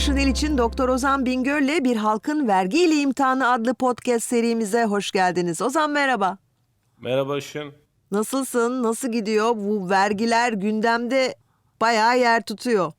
Işın İl için Doktor Ozan Bingöl'le Bir Halkın Vergi ile İmtihanı adlı podcast serimize hoş geldiniz. Ozan merhaba. Merhaba Işın. Nasılsın? Nasıl gidiyor? Bu vergiler gündemde bayağı yer tutuyor.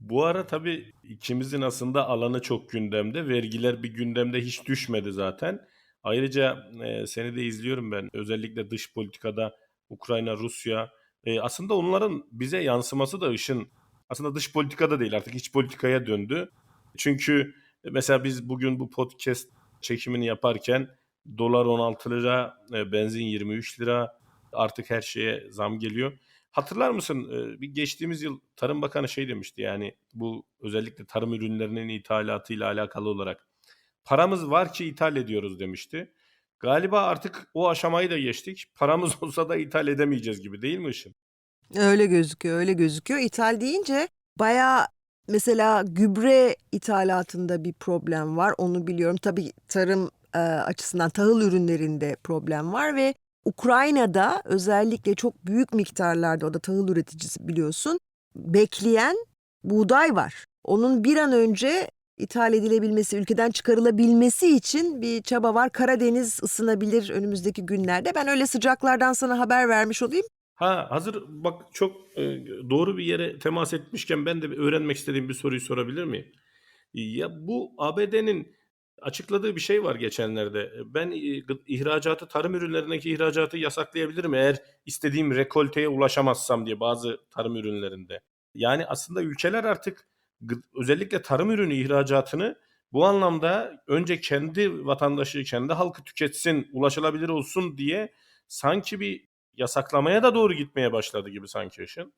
Bu ara tabii ikimizin aslında alanı çok gündemde. Vergiler bir gündemde hiç düşmedi zaten. Ayrıca e, seni de izliyorum ben. Özellikle dış politikada Ukrayna, Rusya. E, aslında onların bize yansıması da Işın. Aslında dış politikada değil artık iç politikaya döndü. Çünkü mesela biz bugün bu podcast çekimini yaparken dolar 16 lira, e, benzin 23 lira. Artık her şeye zam geliyor. Hatırlar mısın e, bir geçtiğimiz yıl Tarım Bakanı şey demişti yani bu özellikle tarım ürünlerinin ithalatıyla alakalı olarak paramız var ki ithal ediyoruz demişti. Galiba artık o aşamayı da geçtik. Paramız olsa da ithal edemeyeceğiz gibi değil mi Işın? Öyle gözüküyor, öyle gözüküyor. İthal deyince bayağı mesela gübre ithalatında bir problem var. Onu biliyorum. Tabii tarım e, açısından tahıl ürünlerinde problem var ve Ukrayna'da özellikle çok büyük miktarlarda o da tahıl üreticisi biliyorsun bekleyen buğday var. Onun bir an önce ithal edilebilmesi, ülkeden çıkarılabilmesi için bir çaba var. Karadeniz ısınabilir önümüzdeki günlerde. Ben öyle sıcaklardan sana haber vermiş olayım. Ha hazır bak çok e, doğru bir yere temas etmişken ben de öğrenmek istediğim bir soruyu sorabilir miyim? Ya bu ABD'nin açıkladığı bir şey var geçenlerde. Ben e, ihracatı, tarım ürünlerindeki ihracatı yasaklayabilirim eğer istediğim rekolteye ulaşamazsam diye bazı tarım ürünlerinde. Yani aslında ülkeler artık özellikle tarım ürünü ihracatını bu anlamda önce kendi vatandaşı, kendi halkı tüketsin, ulaşılabilir olsun diye sanki bir yasaklamaya da doğru gitmeye başladı gibi sanki Işın.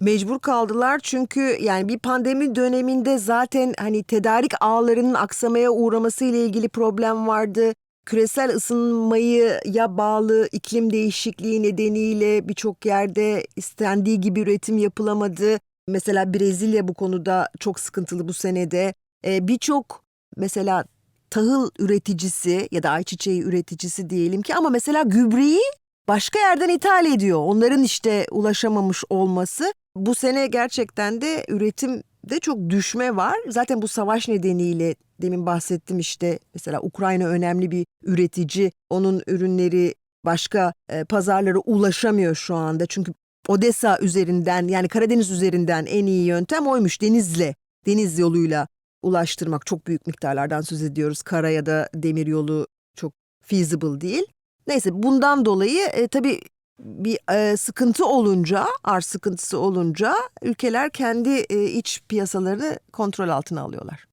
Mecbur kaldılar çünkü yani bir pandemi döneminde zaten hani tedarik ağlarının aksamaya uğraması ile ilgili problem vardı. Küresel ısınmayı ya bağlı iklim değişikliği nedeniyle birçok yerde istendiği gibi üretim yapılamadı. Mesela Brezilya bu konuda çok sıkıntılı bu senede. Ee, birçok mesela tahıl üreticisi ya da ayçiçeği üreticisi diyelim ki ama mesela gübreyi başka yerden ithal ediyor. Onların işte ulaşamamış olması. Bu sene gerçekten de üretimde çok düşme var. Zaten bu savaş nedeniyle demin bahsettim işte mesela Ukrayna önemli bir üretici. Onun ürünleri başka e, pazarlara ulaşamıyor şu anda. Çünkü Odessa üzerinden yani Karadeniz üzerinden en iyi yöntem oymuş denizle, deniz yoluyla ulaştırmak. Çok büyük miktarlardan söz ediyoruz. Kara ya da demir yolu çok feasible değil. Neyse bundan dolayı e, tabii bir e, sıkıntı olunca, arz sıkıntısı olunca ülkeler kendi e, iç piyasalarını kontrol altına alıyorlar.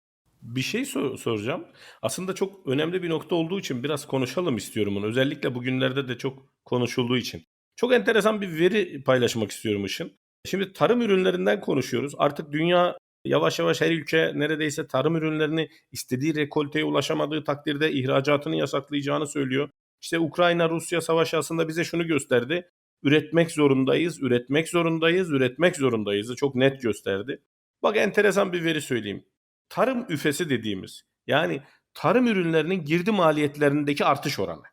Bir şey sor- soracağım. Aslında çok önemli bir nokta olduğu için biraz konuşalım istiyorum bunu. Özellikle bugünlerde de çok konuşulduğu için. Çok enteresan bir veri paylaşmak istiyorum Işın. Şimdi tarım ürünlerinden konuşuyoruz. Artık dünya yavaş yavaş her ülke neredeyse tarım ürünlerini istediği rekolteye ulaşamadığı takdirde ihracatını yasaklayacağını söylüyor. İşte Ukrayna-Rusya savaşı aslında bize şunu gösterdi. Üretmek zorundayız, üretmek zorundayız, üretmek zorundayızı çok net gösterdi. Bak enteresan bir veri söyleyeyim. Tarım üfesi dediğimiz yani tarım ürünlerinin girdi maliyetlerindeki artış oranı.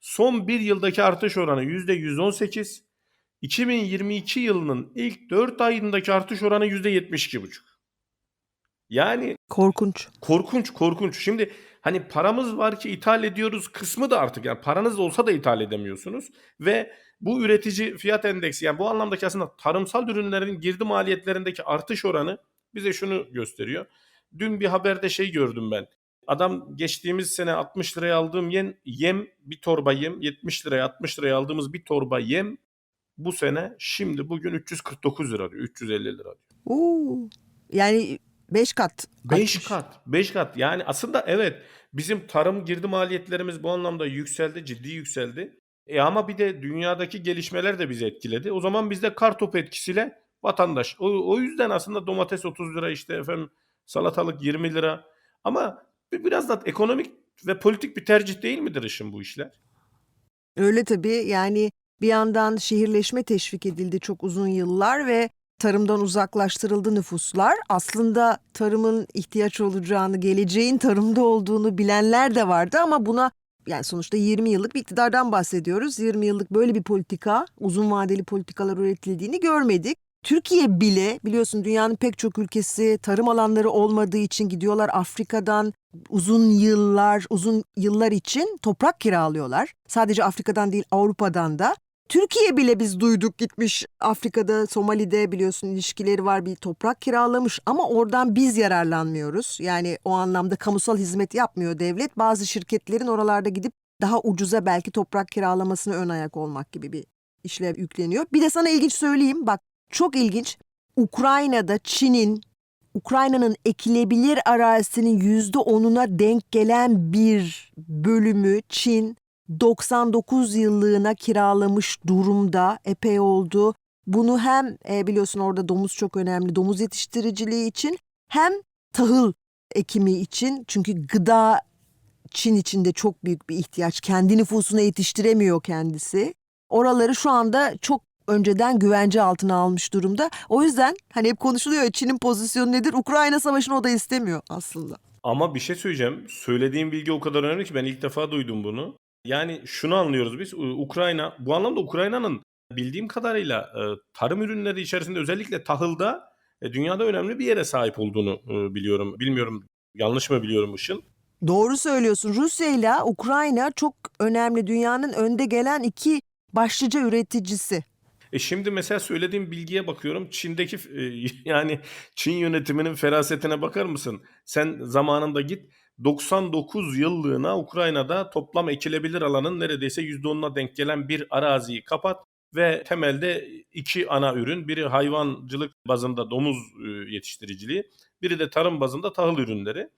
Son bir yıldaki artış oranı %118. 2022 yılının ilk 4 ayındaki artış oranı %72,5. Yani Korkunç. Korkunç korkunç. Şimdi hani paramız var ki ithal ediyoruz kısmı da artık yani paranız olsa da ithal edemiyorsunuz ve bu üretici fiyat endeksi yani bu anlamdaki aslında tarımsal ürünlerin girdi maliyetlerindeki artış oranı bize şunu gösteriyor. Dün bir haberde şey gördüm ben. Adam geçtiğimiz sene 60 liraya aldığım yem, yem bir torba yem 70 liraya 60 liraya aldığımız bir torba yem bu sene şimdi bugün 349 lira diyor 350 lira diyor. Oo. Yani 5 kat. 5 artmış. kat. 5 kat. Yani aslında evet bizim tarım girdi maliyetlerimiz bu anlamda yükseldi, ciddi yükseldi. E ama bir de dünyadaki gelişmeler de bizi etkiledi. O zaman bizde kar topu etkisiyle vatandaş. O, o yüzden aslında domates 30 lira işte efendim salatalık 20 lira. Ama bir- biraz da ekonomik ve politik bir tercih değil midir işin bu işler? Öyle tabii yani bir yandan şehirleşme teşvik edildi çok uzun yıllar ve tarımdan uzaklaştırıldı nüfuslar. Aslında tarımın ihtiyaç olacağını, geleceğin tarımda olduğunu bilenler de vardı ama buna yani sonuçta 20 yıllık bir iktidardan bahsediyoruz. 20 yıllık böyle bir politika, uzun vadeli politikalar üretildiğini görmedik. Türkiye bile biliyorsun dünyanın pek çok ülkesi tarım alanları olmadığı için gidiyorlar Afrika'dan uzun yıllar uzun yıllar için toprak kiralıyorlar. Sadece Afrika'dan değil Avrupa'dan da. Türkiye bile biz duyduk gitmiş Afrika'da Somali'de biliyorsun ilişkileri var bir toprak kiralamış ama oradan biz yararlanmıyoruz. Yani o anlamda kamusal hizmet yapmıyor devlet. Bazı şirketlerin oralarda gidip daha ucuza belki toprak kiralamasına ön ayak olmak gibi bir işlev yükleniyor. Bir de sana ilginç söyleyeyim bak çok ilginç. Ukrayna'da Çin'in Ukrayna'nın ekilebilir arazisinin yüzde onuna denk gelen bir bölümü Çin 99 yıllığına kiralamış durumda epey oldu. Bunu hem e, biliyorsun orada domuz çok önemli domuz yetiştiriciliği için hem tahıl ekimi için çünkü gıda Çin içinde çok büyük bir ihtiyaç. Kendi nüfusuna yetiştiremiyor kendisi. Oraları şu anda çok önceden güvence altına almış durumda. O yüzden hani hep konuşuluyor Çin'in pozisyonu nedir? Ukrayna savaşını o da istemiyor aslında. Ama bir şey söyleyeceğim. Söylediğim bilgi o kadar önemli ki ben ilk defa duydum bunu. Yani şunu anlıyoruz biz. Ukrayna bu anlamda Ukrayna'nın bildiğim kadarıyla e, tarım ürünleri içerisinde özellikle tahılda e, dünyada önemli bir yere sahip olduğunu e, biliyorum. Bilmiyorum yanlış mı biliyorum Işın? Doğru söylüyorsun. Rusya ile Ukrayna çok önemli. Dünyanın önde gelen iki başlıca üreticisi. E şimdi mesela söylediğim bilgiye bakıyorum. Çin'deki yani Çin yönetiminin ferasetine bakar mısın? Sen zamanında git 99 yıllığına Ukrayna'da toplam ekilebilir alanın neredeyse %10'una denk gelen bir araziyi kapat ve temelde iki ana ürün biri hayvancılık bazında domuz e, yetiştiriciliği biri de tarım bazında tahıl ürünleri.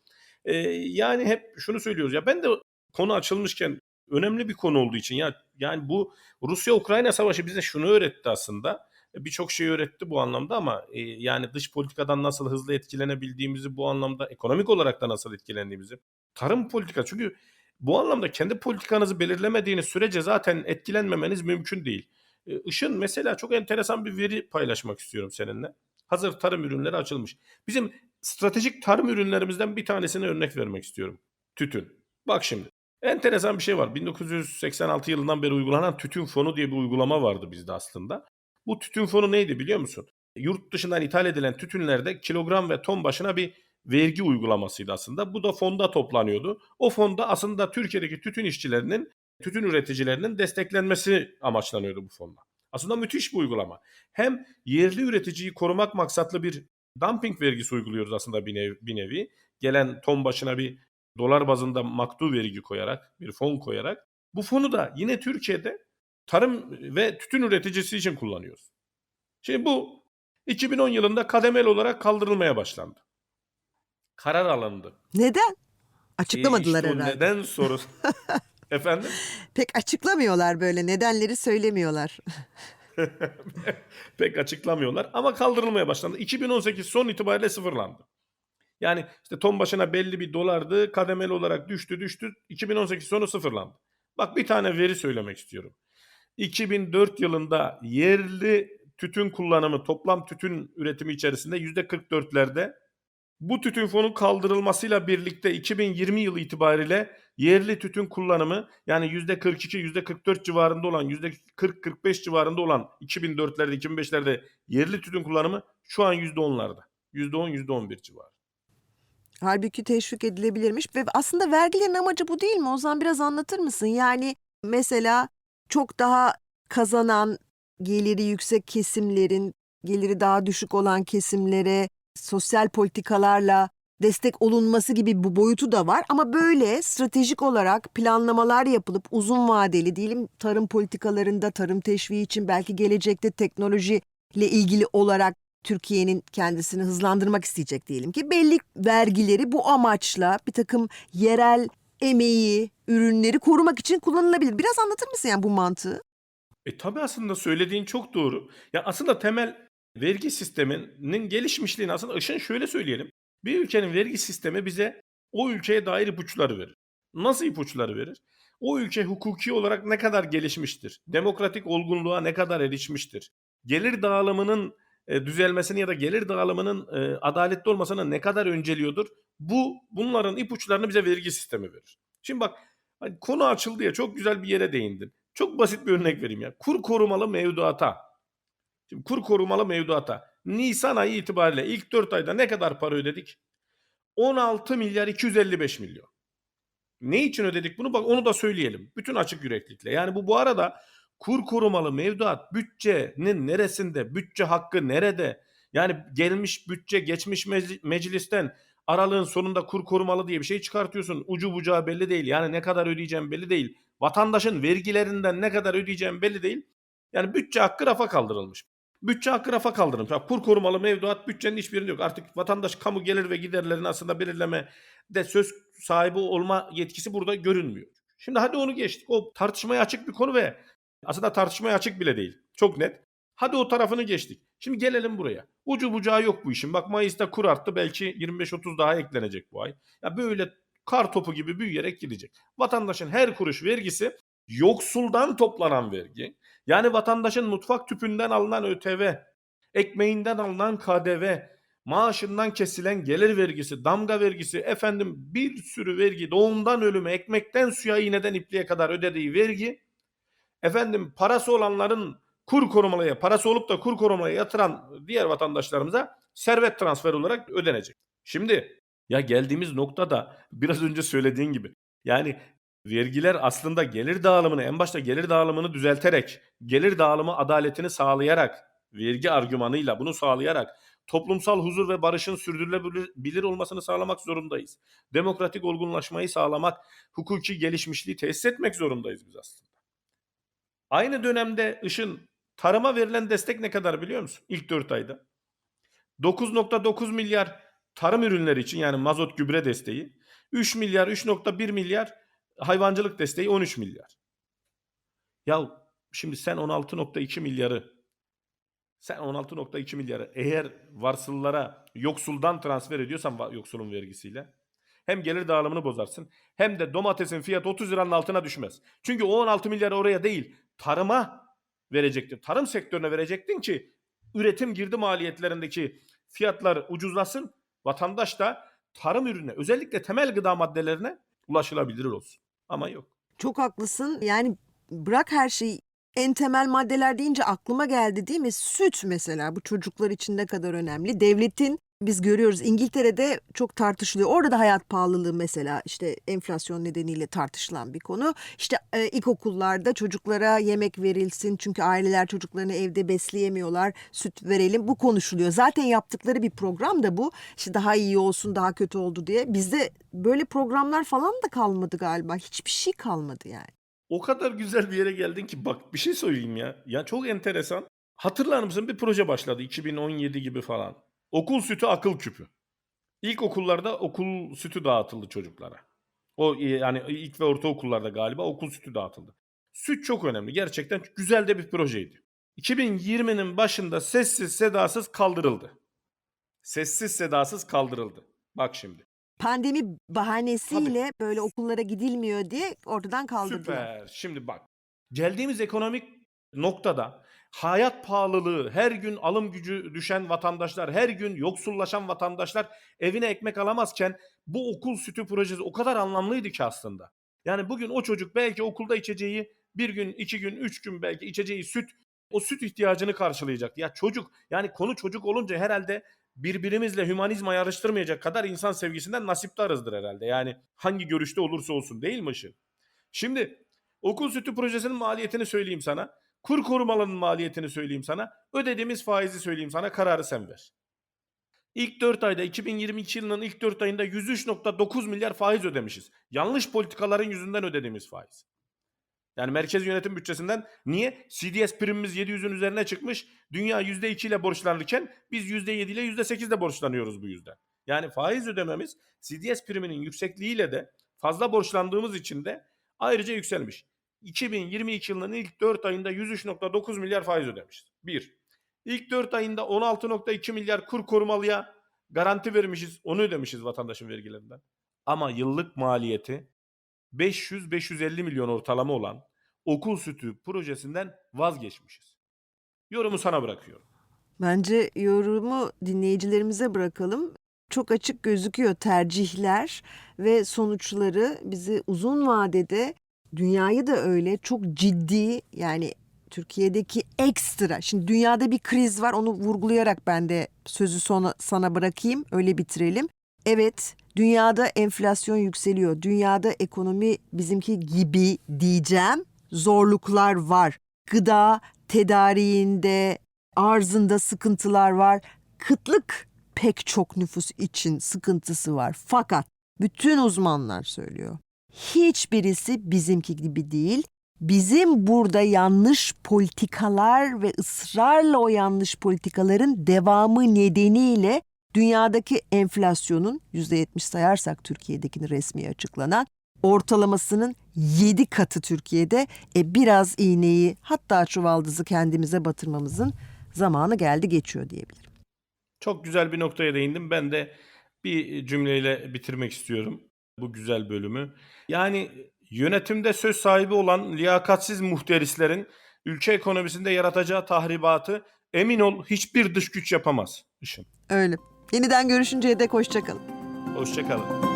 E, yani hep şunu söylüyoruz ya ben de konu açılmışken önemli bir konu olduğu için ya yani bu Rusya-Ukrayna savaşı bize şunu öğretti aslında. Birçok şey öğretti bu anlamda ama e, yani dış politikadan nasıl hızlı etkilenebildiğimizi bu anlamda ekonomik olarak da nasıl etkilendiğimizi. Tarım politika çünkü bu anlamda kendi politikanızı belirlemediğiniz sürece zaten etkilenmemeniz mümkün değil. E, Işın mesela çok enteresan bir veri paylaşmak istiyorum seninle. Hazır tarım ürünleri açılmış. Bizim stratejik tarım ürünlerimizden bir tanesine örnek vermek istiyorum. Tütün. Bak şimdi. Enteresan bir şey var. 1986 yılından beri uygulanan tütün fonu diye bir uygulama vardı bizde aslında. Bu tütün fonu neydi biliyor musun? Yurt dışından ithal edilen tütünlerde kilogram ve ton başına bir vergi uygulamasıydı aslında. Bu da fonda toplanıyordu. O fonda aslında Türkiye'deki tütün işçilerinin, tütün üreticilerinin desteklenmesi amaçlanıyordu bu fonda. Aslında müthiş bir uygulama. Hem yerli üreticiyi korumak maksatlı bir dumping vergisi uyguluyoruz aslında bir nevi. Bir nevi. Gelen ton başına bir dolar bazında maktu vergi koyarak, bir fon koyarak bu fonu da yine Türkiye'de tarım ve tütün üreticisi için kullanıyoruz. Şimdi bu 2010 yılında kademeli olarak kaldırılmaya başlandı. Karar alındı. Neden? E Açıklamadılar işte o herhalde. neden sorusu. Efendim? Pek açıklamıyorlar böyle nedenleri söylemiyorlar. Pek açıklamıyorlar ama kaldırılmaya başlandı. 2018 son itibariyle sıfırlandı. Yani işte ton başına belli bir dolardı. Kademeli olarak düştü düştü. 2018 sonu sıfırlandı. Bak bir tane veri söylemek istiyorum. 2004 yılında yerli tütün kullanımı toplam tütün üretimi içerisinde %44'lerde bu tütün fonu kaldırılmasıyla birlikte 2020 yılı itibariyle yerli tütün kullanımı yani %42 %44 civarında olan %40-45 civarında olan 2004'lerde 2005'lerde yerli tütün kullanımı şu an %10'larda. %10 %11 civarı. Halbuki teşvik edilebilirmiş ve aslında vergilerin amacı bu değil mi? O zaman biraz anlatır mısın? Yani mesela çok daha kazanan geliri yüksek kesimlerin geliri daha düşük olan kesimlere sosyal politikalarla destek olunması gibi bu boyutu da var. Ama böyle stratejik olarak planlamalar yapılıp uzun vadeli diyelim tarım politikalarında tarım teşviği için belki gelecekte teknolojiyle ilgili olarak Türkiye'nin kendisini hızlandırmak isteyecek diyelim ki belli vergileri bu amaçla bir takım yerel emeği, ürünleri korumak için kullanılabilir. Biraz anlatır mısın yani bu mantığı? E tabi aslında söylediğin çok doğru. Ya aslında temel vergi sisteminin gelişmişliğini aslında Işın şöyle söyleyelim. Bir ülkenin vergi sistemi bize o ülkeye dair ipuçları verir. Nasıl ipuçları verir? O ülke hukuki olarak ne kadar gelişmiştir? Demokratik olgunluğa ne kadar erişmiştir? Gelir dağılımının e, düzelmesini ya da gelir dağılımının e, adaletli olmasını ne kadar önceliyordur? Bu bunların ipuçlarını bize vergi sistemi verir. Şimdi bak hani konu açıldı ya çok güzel bir yere değindin. Çok basit bir örnek vereyim ya. Kur korumalı mevduata. Şimdi kur korumalı mevduata Nisan ayı itibariyle ilk 4 ayda ne kadar para ödedik? 16 milyar 255 milyon. Ne için ödedik bunu? Bak onu da söyleyelim. Bütün açık yüreklikle. Yani bu bu arada kur korumalı mevduat bütçenin neresinde? Bütçe hakkı nerede? Yani gelmiş bütçe geçmiş mecli- meclisten aralığın sonunda kur korumalı diye bir şey çıkartıyorsun. Ucu bucağı belli değil. Yani ne kadar ödeyeceğim belli değil. Vatandaşın vergilerinden ne kadar ödeyeceğim belli değil. Yani bütçe hakkı rafa kaldırılmış. Bütçe hakkı rafa kaldırılmış. Bak, kur korumalı mevduat bütçenin hiçbirinde yok. Artık vatandaş kamu gelir ve giderlerini aslında belirleme de söz sahibi olma yetkisi burada görünmüyor. Şimdi hadi onu geçtik. O tartışmaya açık bir konu ve aslında tartışmaya açık bile değil. Çok net. Hadi o tarafını geçtik. Şimdi gelelim buraya. Ucu bucağı yok bu işin. Bak Mayıs'ta kur arttı. Belki 25-30 daha eklenecek bu ay. Ya böyle kar topu gibi büyüyerek gidecek. Vatandaşın her kuruş vergisi yoksuldan toplanan vergi. Yani vatandaşın mutfak tüpünden alınan ÖTV, ekmeğinden alınan KDV, maaşından kesilen gelir vergisi, damga vergisi, efendim bir sürü vergi, doğumdan ölüme, ekmekten suya, iğneden ipliğe kadar ödediği vergi, efendim parası olanların kur korumalıya, parası olup da kur korumalıya yatıran diğer vatandaşlarımıza servet transferi olarak ödenecek. Şimdi ya geldiğimiz noktada biraz önce söylediğin gibi yani vergiler aslında gelir dağılımını en başta gelir dağılımını düzelterek, gelir dağılımı adaletini sağlayarak, vergi argümanıyla bunu sağlayarak toplumsal huzur ve barışın sürdürülebilir olmasını sağlamak zorundayız. Demokratik olgunlaşmayı sağlamak, hukuki gelişmişliği tesis etmek zorundayız biz aslında. Aynı dönemde IŞ'ın tarıma verilen destek ne kadar biliyor musun? İlk 4 ayda. 9.9 milyar tarım ürünleri için yani mazot gübre desteği, 3 milyar 3.1 milyar hayvancılık desteği 13 milyar. Ya şimdi sen 16.2 milyarı sen 16.2 milyarı eğer varsıllara yoksuldan transfer ediyorsan yoksulun vergisiyle hem gelir dağılımını bozarsın hem de domatesin fiyatı 30 liranın altına düşmez. Çünkü o 16 milyar oraya değil tarıma verecektin. Tarım sektörüne verecektin ki üretim girdi maliyetlerindeki fiyatlar ucuzlasın. Vatandaş da tarım ürüne özellikle temel gıda maddelerine ulaşılabilir olsun. Ama yok. Çok haklısın. Yani bırak her şeyi en temel maddeler deyince aklıma geldi değil mi? Süt mesela bu çocuklar için ne kadar önemli. Devletin biz görüyoruz İngiltere'de çok tartışılıyor. Orada da hayat pahalılığı mesela işte enflasyon nedeniyle tartışılan bir konu. İşte e, ilkokullarda çocuklara yemek verilsin çünkü aileler çocuklarını evde besleyemiyorlar. Süt verelim bu konuşuluyor. Zaten yaptıkları bir program da bu. İşte daha iyi olsun daha kötü oldu diye. Bizde böyle programlar falan da kalmadı galiba. Hiçbir şey kalmadı yani. O kadar güzel bir yere geldin ki bak bir şey söyleyeyim ya. Ya çok enteresan. Hatırlar mısın bir proje başladı 2017 gibi falan. Okul sütü akıl küpü. İlk okullarda okul sütü dağıtıldı çocuklara. O e, yani ilk ve ortaokullarda galiba okul sütü dağıtıldı. Süt çok önemli. Gerçekten güzel de bir projeydi. 2020'nin başında sessiz sedasız kaldırıldı. Sessiz sedasız kaldırıldı. Bak şimdi. Pandemi bahanesiyle böyle okullara gidilmiyor diye ortadan kaldırdılar. Süper. Şimdi bak. Geldiğimiz ekonomik noktada hayat pahalılığı, her gün alım gücü düşen vatandaşlar, her gün yoksullaşan vatandaşlar evine ekmek alamazken bu okul sütü projesi o kadar anlamlıydı ki aslında. Yani bugün o çocuk belki okulda içeceği bir gün, iki gün, üç gün belki içeceği süt, o süt ihtiyacını karşılayacaktı. Ya çocuk, yani konu çocuk olunca herhalde birbirimizle hümanizma yarıştırmayacak kadar insan sevgisinden nasiptarızdır herhalde. Yani hangi görüşte olursa olsun değil mi Işıl? Şimdi okul sütü projesinin maliyetini söyleyeyim sana. Kur korumalının maliyetini söyleyeyim sana. Ödediğimiz faizi söyleyeyim sana. Kararı sen ver. İlk 4 ayda 2022 yılının ilk 4 ayında 103.9 milyar faiz ödemişiz. Yanlış politikaların yüzünden ödediğimiz faiz. Yani merkez yönetim bütçesinden niye? CDS primimiz 700'ün üzerine çıkmış. Dünya %2 ile borçlanırken biz %7 ile %8 ile borçlanıyoruz bu yüzden. Yani faiz ödememiz CDS priminin yüksekliğiyle de fazla borçlandığımız için de ayrıca yükselmiş. 2022 yılının ilk 4 ayında 103.9 milyar faiz ödemişiz. 1. İlk 4 ayında 16.2 milyar kur korumalıya garanti vermişiz. Onu ödemişiz vatandaşın vergilerinden. Ama yıllık maliyeti 500-550 milyon ortalama olan okul sütü projesinden vazgeçmişiz. Yorumu sana bırakıyorum. Bence yorumu dinleyicilerimize bırakalım. Çok açık gözüküyor tercihler ve sonuçları bizi uzun vadede dünyayı da öyle çok ciddi yani Türkiye'deki ekstra. Şimdi dünyada bir kriz var. Onu vurgulayarak ben de sözü sona, sana bırakayım. Öyle bitirelim. Evet, dünyada enflasyon yükseliyor. Dünyada ekonomi bizimki gibi diyeceğim. Zorluklar var. Gıda tedariğinde, arzında sıkıntılar var. Kıtlık pek çok nüfus için sıkıntısı var. Fakat bütün uzmanlar söylüyor. Hiçbirisi bizimki gibi değil. Bizim burada yanlış politikalar ve ısrarla o yanlış politikaların devamı nedeniyle dünyadaki enflasyonun %70 sayarsak Türkiye'dekini resmi açıklanan ortalamasının 7 katı Türkiye'de e biraz iğneyi hatta çuvaldızı kendimize batırmamızın zamanı geldi geçiyor diyebilirim. Çok güzel bir noktaya değindim. Ben de bir cümleyle bitirmek istiyorum bu güzel bölümü. Yani yönetimde söz sahibi olan liyakatsiz muhterislerin ülke ekonomisinde yaratacağı tahribatı emin ol hiçbir dış güç yapamaz. Işın. Öyle. Yeniden görüşünceye dek hoşçakalın. Hoşçakalın.